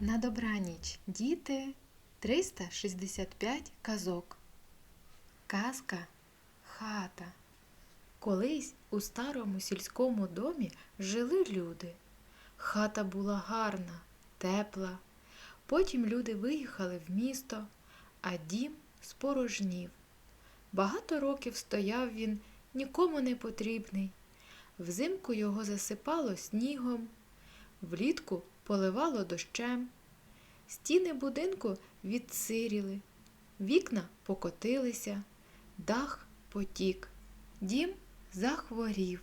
На добраніч, діти 365 казок. Казка хата. Колись у старому сільському домі жили люди. Хата була гарна, тепла. Потім люди виїхали в місто, а дім спорожнів. Багато років стояв він, нікому не потрібний. Взимку його засипало снігом, влітку поливало дощем. Стіни будинку відсиріли, вікна покотилися, дах потік, дім захворів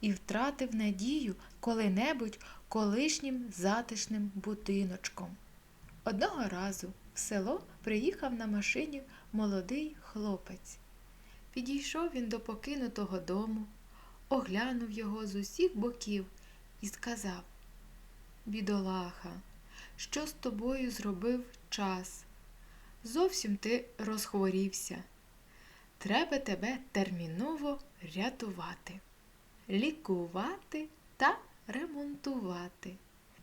і втратив надію коли-небудь колишнім затишним будиночком. Одного разу в село приїхав на машині молодий хлопець. Підійшов він до покинутого дому, оглянув його з усіх боків і сказав Бідолаха, що з тобою зробив час? Зовсім ти розхворівся. Треба тебе терміново рятувати, лікувати та ремонтувати.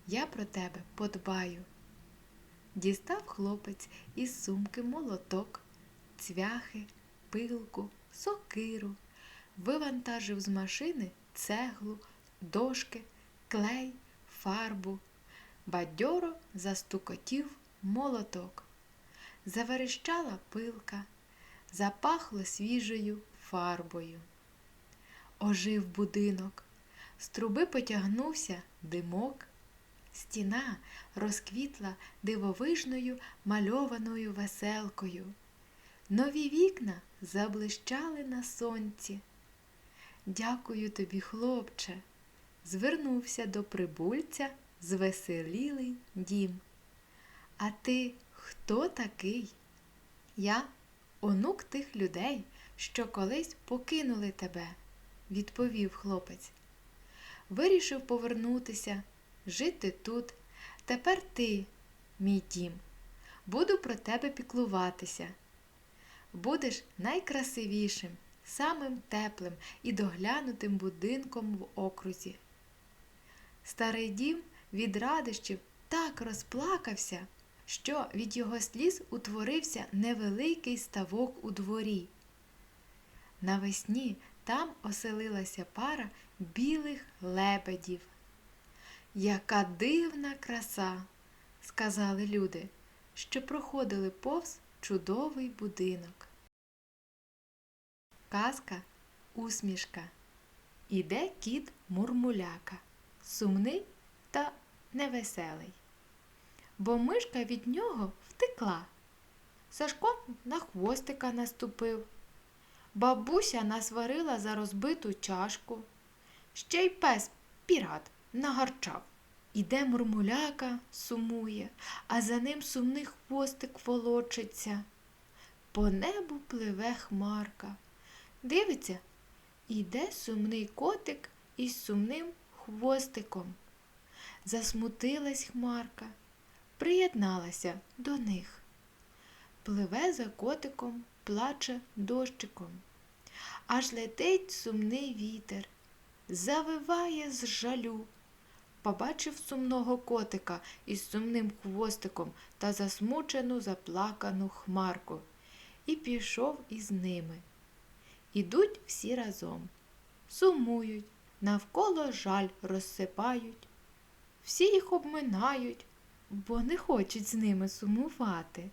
Я про тебе подбаю. Дістав хлопець із сумки молоток, цвяхи, пилку, сокиру, вивантажив з машини цеглу, дошки, клей, фарбу, бадьоро застукотів молоток. Заверещала пилка, запахло свіжою фарбою. Ожив будинок, з труби потягнувся димок, стіна розквітла дивовижною мальованою веселкою. Нові вікна заблищали на сонці. Дякую тобі, хлопче, звернувся до прибульця звеселілий дім. А ти хто такий? Я онук тих людей, що колись покинули тебе, відповів хлопець. Вирішив повернутися, жити тут. Тепер ти, мій дім, буду про тебе піклуватися. Будеш найкрасивішим, самим теплим і доглянутим будинком в окрузі. Старий дім від радощів так розплакався, що від його сліз утворився невеликий ставок у дворі. Навесні там оселилася пара білих лебедів. Яка дивна краса, сказали люди, що проходили повз чудовий будинок. Казка усмішка. Іде кіт мурмуляка, сумний та невеселий. Бо мишка від нього втекла. Сашко на хвостика наступив. Бабуся насварила за розбиту чашку. Ще й пес пірат нагарчав. Іде мурмуляка, сумує, а за ним сумний хвостик волочиться. По небу пливе хмарка. Дивиться, іде сумний котик із сумним хвостиком. Засмутилась хмарка, приєдналася до них. Пливе за котиком, плаче дощиком. Аж летить сумний вітер, завиває з жалю. Побачив сумного котика із сумним хвостиком та засмучену заплакану хмарку і пішов із ними. Ідуть всі разом, сумують, навколо жаль розсипають. Всі їх обминають, бо не хочуть з ними сумувати,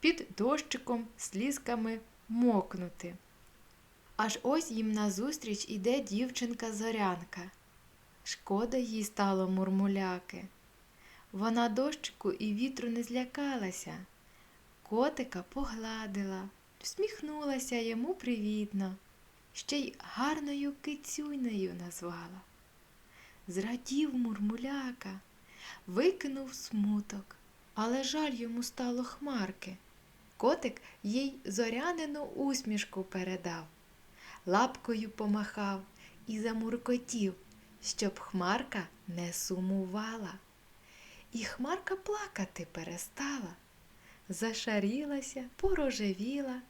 під дощиком, слізками мокнути. Аж ось їм назустріч іде дівчинка зорянка. Шкода їй стало мурмуляки. Вона дощику і вітру не злякалася. Котика погладила, всміхнулася йому привітно, ще й гарною кицюйнею назвала. Зрадів мурмуляка, викинув смуток, але жаль йому стало хмарки. Котик їй зорянину усмішку передав, лапкою помахав і замуркотів щоб хмарка не сумувала. І хмарка плакати перестала, зашарілася, порожевіла,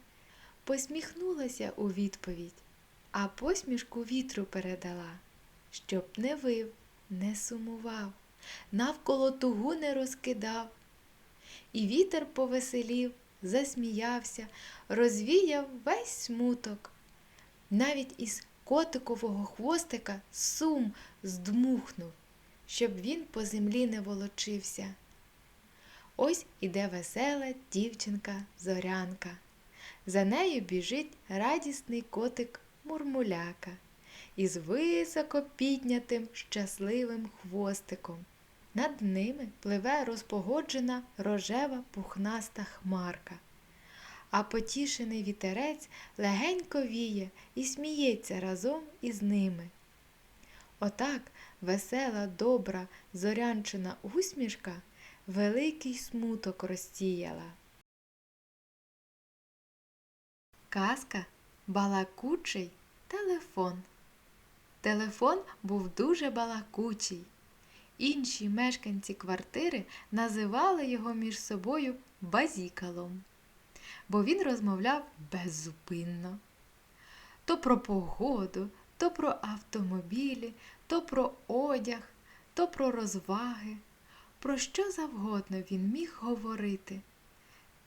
посміхнулася у відповідь, а посмішку вітру передала, щоб не вив, не сумував. навколо тугу не розкидав. І вітер повеселів, засміявся, розвіяв весь смуток. Навіть із котикового хвостика сум здмухнув, щоб він по землі не волочився. Ось іде весела дівчинка зорянка. За нею біжить радісний котик мурмуляка із високо піднятим щасливим хвостиком. Над ними пливе розпогоджена рожева пухнаста хмарка. А потішений вітерець легенько віє і сміється разом із ними. Отак весела, добра, зорянчина усмішка великий смуток розсіяла. Казка балакучий телефон. Телефон був дуже балакучий. Інші мешканці квартири називали його між собою базікалом, бо він розмовляв беззупинно. То про погоду, то про автомобілі, то про одяг, то про розваги. Про що завгодно він міг говорити.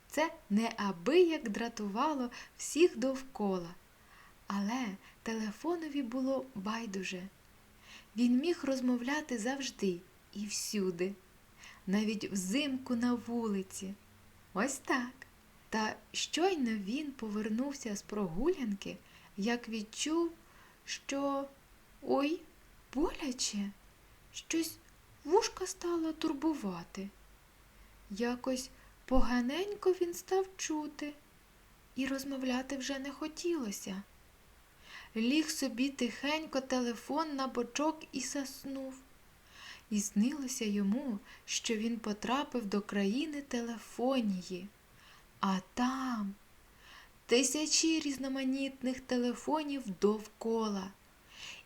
Це неабияк дратувало всіх довкола. Але телефонові було байдуже. Він міг розмовляти завжди і всюди, навіть взимку на вулиці. Ось так. Та щойно він повернувся з прогулянки, як відчув, що ой, боляче, щось вушка стало турбувати. Якось поганенько він став чути, і розмовляти вже не хотілося. Ліг собі тихенько телефон на бочок і заснув. І снилося йому, що він потрапив до країни телефонії, а там тисячі різноманітних телефонів довкола.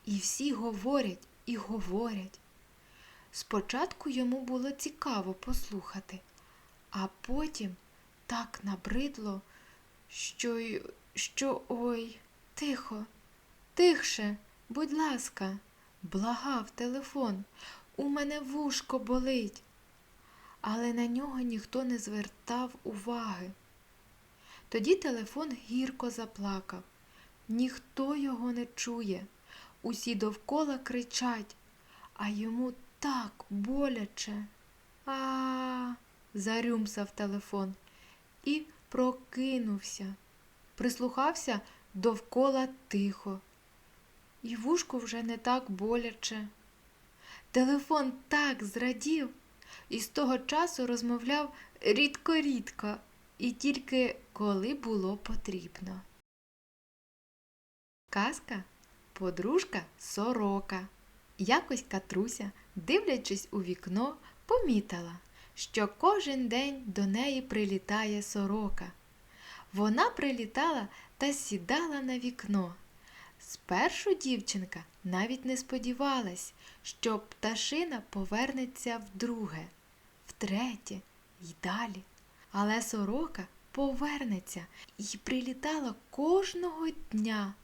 І всі говорять і говорять. Спочатку йому було цікаво послухати, а потім так набридло, що, що ой, тихо, тихше, будь ласка, благав телефон, у мене вушко болить. Але на нього ніхто не звертав уваги. Тоді телефон гірко заплакав. Ніхто його не чує. Усі довкола кричать, а йому так боляче. а а зарюмсав телефон і прокинувся. Прислухався довкола тихо. І вушку вже не так боляче. Телефон так зрадів і з того часу розмовляв рідко-рідко і тільки коли було потрібно. Казка подружка сорока. Якось Катруся, дивлячись у вікно, помітила, що кожен день до неї прилітає сорока. Вона прилітала та сідала на вікно. Спершу дівчинка навіть не сподівалась, що пташина повернеться вдруге, втретє й далі. Але сорока повернеться і прилітала кожного дня.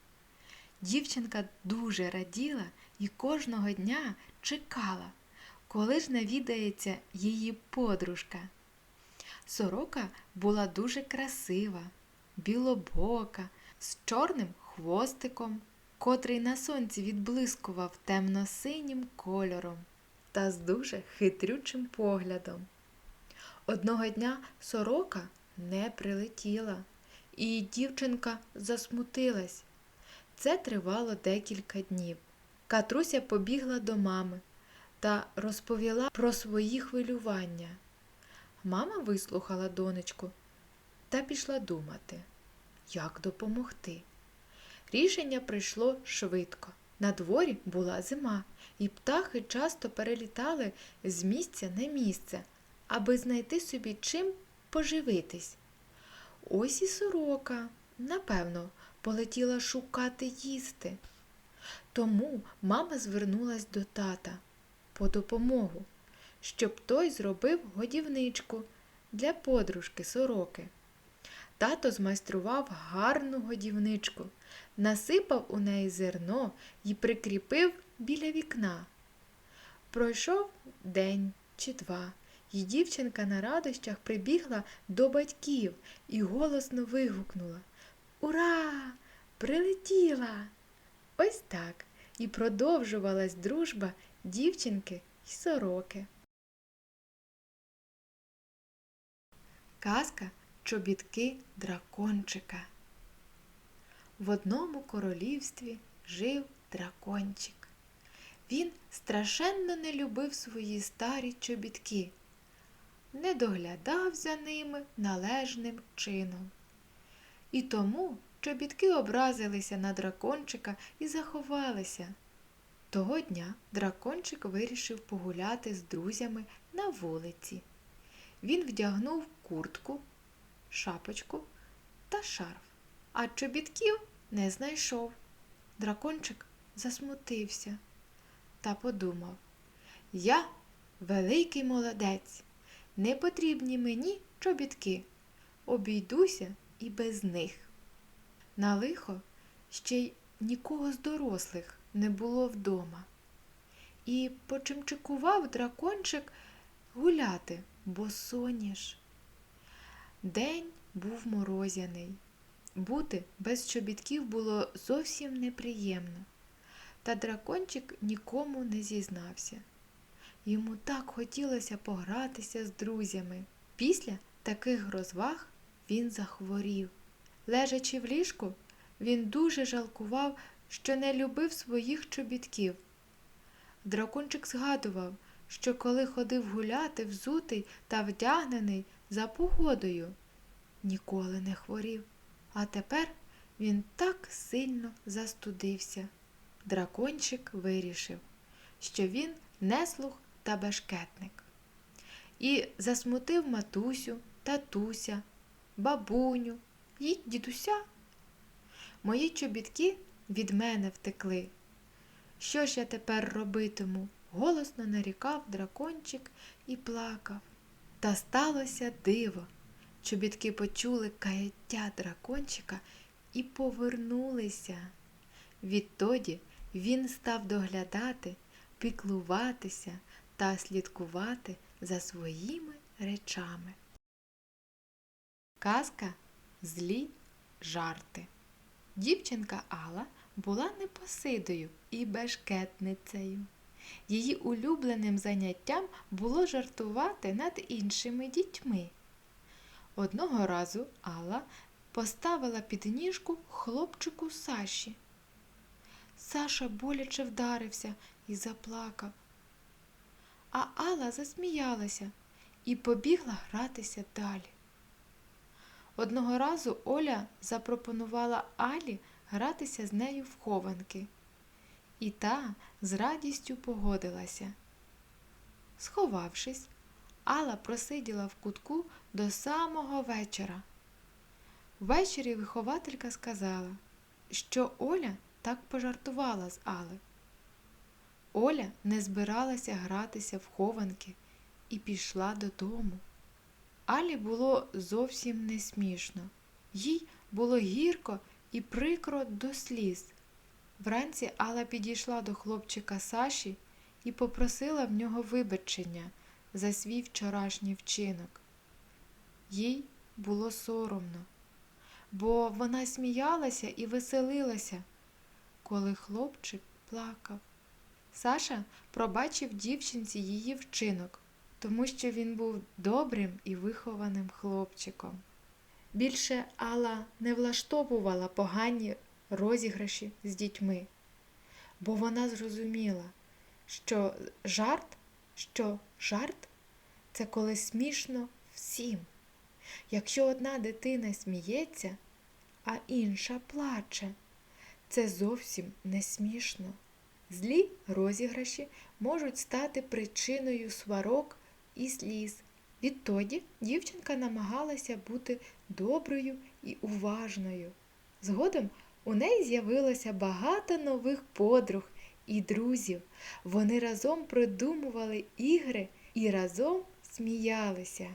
Дівчинка дуже раділа і кожного дня чекала, коли ж навідається її подружка. Сорока була дуже красива, білобока, з чорним хвостиком, котрий на сонці відблискував темно-синім кольором та з дуже хитрючим поглядом. Одного дня сорока не прилетіла, і дівчинка засмутилась. Це тривало декілька днів. Катруся побігла до мами та розповіла про свої хвилювання. Мама вислухала донечку та пішла думати, як допомогти. Рішення прийшло швидко. На дворі була зима, і птахи часто перелітали з місця на місце, аби знайти собі чим поживитись. Ось і сорока, напевно, полетіла шукати їсти. Тому мама звернулась до тата по допомогу, щоб той зробив годівничку для подружки сороки. Тато змайстрував гарну годівничку, насипав у неї зерно і прикріпив біля вікна. Пройшов день чи два, і дівчинка на радощах прибігла до батьків і голосно вигукнула Ура! Прилетіла! Ось так і продовжувалась дружба дівчинки й сороки. Казка Чобітки дракончика. В одному королівстві жив дракончик. Він страшенно не любив свої старі чобітки, не доглядав за ними належним чином. І тому чобітки образилися на дракончика і заховалися. Того дня дракончик вирішив погуляти з друзями на вулиці. Він вдягнув куртку, шапочку та шарф, а чобітків не знайшов. Дракончик засмутився та подумав Я великий молодець, не потрібні мені чобітки, обійдуся і без них. На лихо ще й нікого з дорослих не було вдома. І почимчикував дракончик гуляти, бо соняш. День був морозяний. Бути без чобітків було зовсім неприємно. Та дракончик нікому не зізнався. Йому так хотілося погратися з друзями. Після таких розваг він захворів. Лежачи в ліжку, він дуже жалкував, що не любив своїх чобітків. Дракончик згадував, що коли ходив гуляти взутий та вдягнений за погодою, ніколи не хворів, а тепер він так сильно застудився. Дракончик вирішив, що він неслух та бешкетник. І засмутив матусю, татуся, бабуню і дідуся. Мої чобітки від мене втекли. Що ж я тепер робитиму? голосно нарікав дракончик і плакав. Та сталося диво. Чобітки почули каяття дракончика і повернулися. Відтоді він став доглядати, піклуватися та слідкувати за своїми речами. Казка злі жарти. Дівчинка Алла була непосидою і бешкетницею. Її улюбленим заняттям було жартувати над іншими дітьми. Одного разу Алла поставила під ніжку хлопчику Саші. Саша боляче вдарився і заплакав. А Алла засміялася і побігла гратися далі. Одного разу Оля запропонувала Алі гратися з нею в хованки, і та з радістю погодилася. Сховавшись, Алла просиділа в кутку до самого вечора. Ввечері вихователька сказала, що Оля так пожартувала з Али. Оля не збиралася гратися в хованки і пішла додому. Алі було зовсім не смішно. Їй було гірко і прикро до сліз. Вранці Алла підійшла до хлопчика Саші і попросила в нього вибачення за свій вчорашній вчинок. Їй було соромно, бо вона сміялася і веселилася, коли хлопчик плакав. Саша пробачив дівчинці її вчинок, тому що він був добрим і вихованим хлопчиком. Більше Алла не влаштовувала погані розіграші з дітьми, бо вона зрозуміла, що жарт, що жарт це коли смішно всім. Якщо одна дитина сміється, а інша плаче, це зовсім не смішно. Злі розіграші можуть стати причиною сварок і сліз. Відтоді дівчинка намагалася бути доброю і уважною. Згодом у неї з'явилося багато нових подруг і друзів. Вони разом придумували ігри і разом сміялися.